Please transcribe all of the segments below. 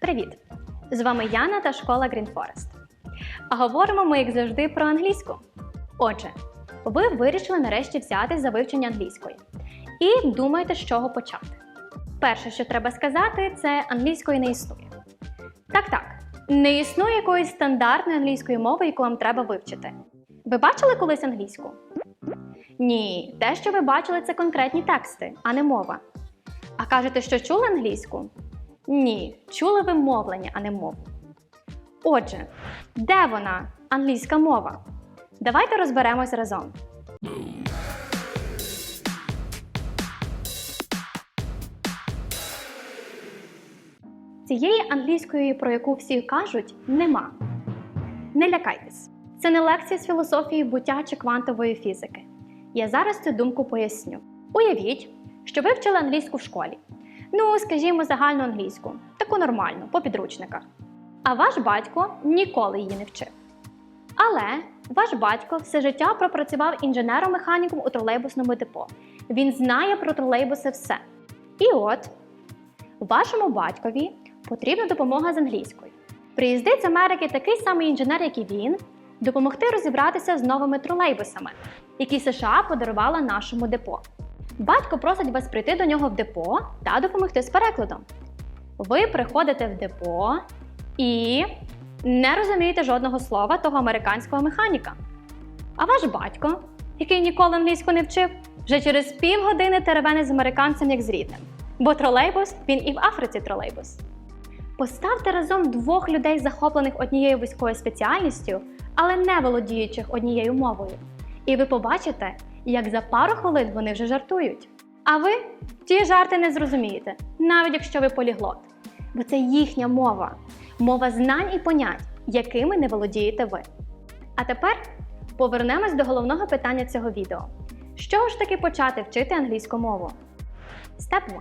Привіт! З вами Яна та школа Green Forest. А говоримо ми, як завжди, про англійську. Отже, ви вирішили нарешті взяти за вивчення англійської і думаєте, з чого почати. Перше, що треба сказати, це англійської не існує. Так, так, не існує якоїсь стандартної англійської мови, яку вам треба вивчити. Ви бачили колись англійську? Ні, те, що ви бачили, це конкретні тексти, а не мова. А кажете, що чули англійську? Ні, чули ви мовлення, а не мову. Отже, де вона, англійська мова? Давайте розберемось разом. Цієї англійської, про яку всі кажуть, нема. Не лякайтесь. Це не лекція з філософії буття чи квантової фізики. Я зараз цю думку поясню. Уявіть, що ви вчили англійську в школі. Ну, скажімо, загальну англійську, таку нормальну, по підручниках. А ваш батько ніколи її не вчив. Але ваш батько все життя пропрацював інженером-механіком у тролейбусному депо. Він знає про тролейбуси все. І от вашому батькові потрібна допомога з англійською. Приїздить з Америки такий самий інженер, як і він, допомогти розібратися з новими тролейбусами, які США подарувала нашому депо. Батько просить вас прийти до нього в депо та допомогти з перекладом. Ви приходите в депо і не розумієте жодного слова того американського механіка. А ваш батько, який ніколи англійську не вчив, вже через півгодини теревене з американцем як з рідним. Бо тролейбус він і в Африці тролейбус. Поставте разом двох людей, захоплених однією вузькою спеціальністю, але не володіючих однією мовою. І ви побачите, як за пару хвилин вони вже жартують. А ви ті жарти не зрозумієте, навіть якщо ви поліглот. Бо це їхня мова, мова знань і понять, якими не володієте ви. А тепер повернемось до головного питання цього відео. Чого ж таки почати вчити англійську мову? Step 1.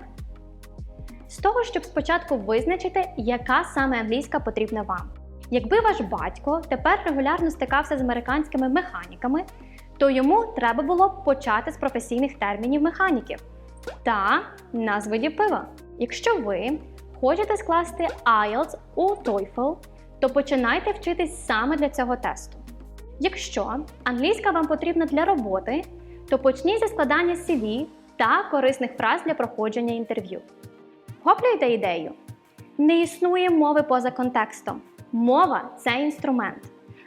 З того, щоб спочатку визначити, яка саме англійська потрібна вам. Якби ваш батько тепер регулярно стикався з американськими механіками, то йому треба було почати з професійних термінів механіків та назв видів пива. Якщо ви хочете скласти IELTS у TOEFL, то починайте вчитись саме для цього тесту. Якщо англійська вам потрібна для роботи, то почніть зі складання CV та корисних фраз для проходження інтерв'ю. Вхоплюєте ідею? Не існує мови поза контекстом. Мова це інструмент.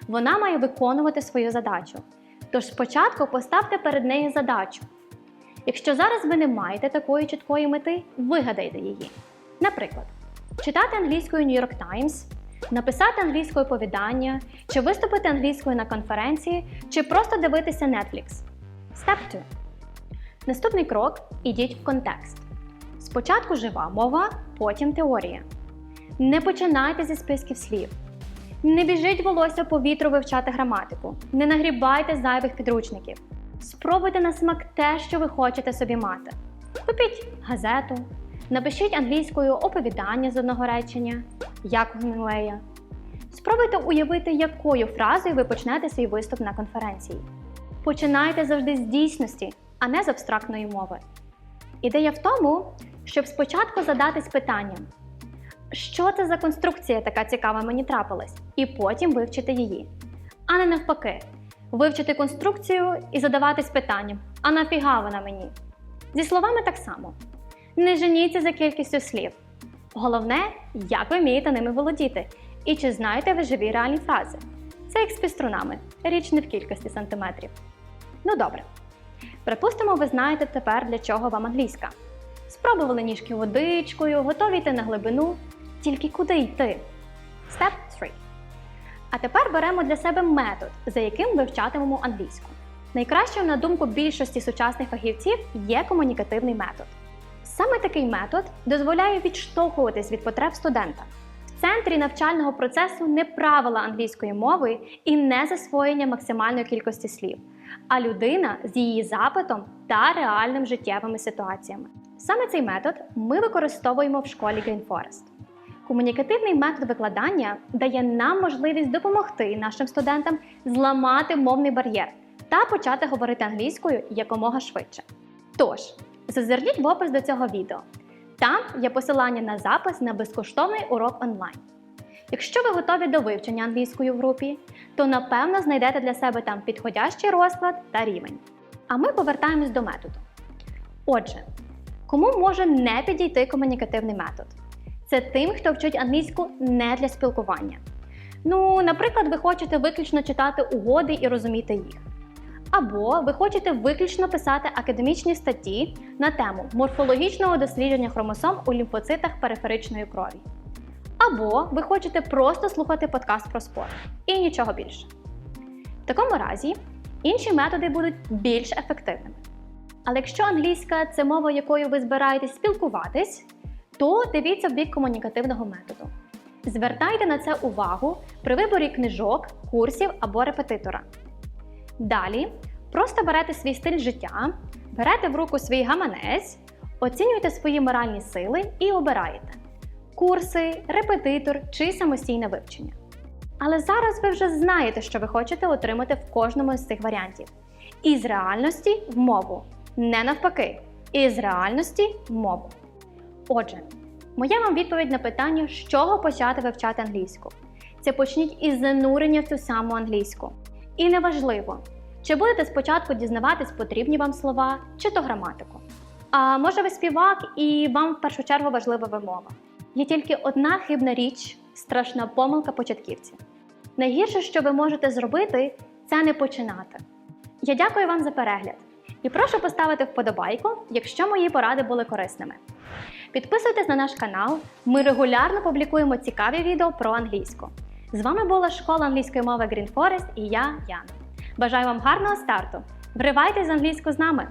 Вона має виконувати свою задачу. Тож спочатку поставте перед нею задачу. Якщо зараз ви не маєте такої чіткої мети, вигадайте її. Наприклад, читати англійською New York Times, написати англійською повідання, чи виступити англійською на конференції, чи просто дивитися Netflix. Step 2. Наступний крок ідіть в контекст. Спочатку жива мова, потім теорія. Не починайте зі списків слів. Не біжіть волосся по вітру вивчати граматику. Не нагрібайте зайвих підручників. Спробуйте на смак те, що ви хочете собі мати. Купіть газету, напишіть англійською оповідання з одного речення, як Гемінгуея. Спробуйте уявити, якою фразою ви почнете свій виступ на конференції. Починайте завжди з дійсності, а не з абстрактної мови. Ідея в тому, щоб спочатку задатись питанням, що це за конструкція така цікава мені трапилась, і потім вивчити її. А не навпаки, вивчити конструкцію і задаватись питанням, а нафіга вона мені? Зі словами так само. Не женіться за кількістю слів. Головне, як ви вмієте ними володіти, і чи знаєте ви живі реальні фрази. Це як з піструнами, річ не в кількості сантиметрів. Ну добре. Припустимо, ви знаєте тепер, для чого вам англійська. Спробували ніжки водичкою, готові йти на глибину. Тільки куди йти? Step 3. А тепер беремо для себе метод, за яким вивчатимемо англійську. Найкращим, на думку більшості сучасних фахівців, є комунікативний метод. Саме такий метод дозволяє відштовхуватись від потреб студента. В центрі навчального процесу не правила англійської мови і не засвоєння максимальної кількості слів, а людина з її запитом та реальними життєвими ситуаціями. Саме цей метод ми використовуємо в школі Green Forest. Комунікативний метод викладання дає нам можливість допомогти нашим студентам зламати мовний бар'єр та почати говорити англійською якомога швидше. Тож, зазирніть в опис до цього відео. Там є посилання на запис на безкоштовний урок онлайн. Якщо ви готові до вивчення англійської в групі, то напевно знайдете для себе там підходящий розклад та рівень. А ми повертаємось до методу. Отже, кому може не підійти комунікативний метод? Це тим, хто вчить англійську не для спілкування. Ну, наприклад, ви хочете виключно читати угоди і розуміти їх. Або ви хочете виключно писати академічні статті на тему морфологічного дослідження хромосом у лімфоцитах периферичної крові. Або ви хочете просто слухати подкаст про спорт і нічого більше. В такому разі інші методи будуть більш ефективними. Але якщо англійська це мова, якою ви збираєтесь спілкуватись, то дивіться в бік комунікативного методу. Звертайте на це увагу при виборі книжок, курсів або репетитора. Далі просто берете свій стиль життя, берете в руку свій гаманець, оцінюєте свої моральні сили і обираєте курси, репетитор чи самостійне вивчення. Але зараз ви вже знаєте, що ви хочете отримати в кожному з цих варіантів. Із реальності в мову. Не навпаки, із реальності в мову. Отже, моя вам відповідь на питання, з чого почати вивчати англійську. Це почніть із занурення в цю саму англійську. І неважливо, чи будете спочатку дізнаватись потрібні вам слова, чи то граматику. А може ви співак і вам в першу чергу важлива вимова. Є тільки одна хибна річ, страшна помилка початківців. Найгірше, що ви можете зробити, це не починати. Я дякую вам за перегляд і прошу поставити вподобайку, якщо мої поради були корисними. Підписуйтесь на наш канал, ми регулярно публікуємо цікаві відео про англійську. З вами була школа англійської мови Green Forest і я, Яна. Бажаю вам гарного старту! Вривайтесь з англійську з нами!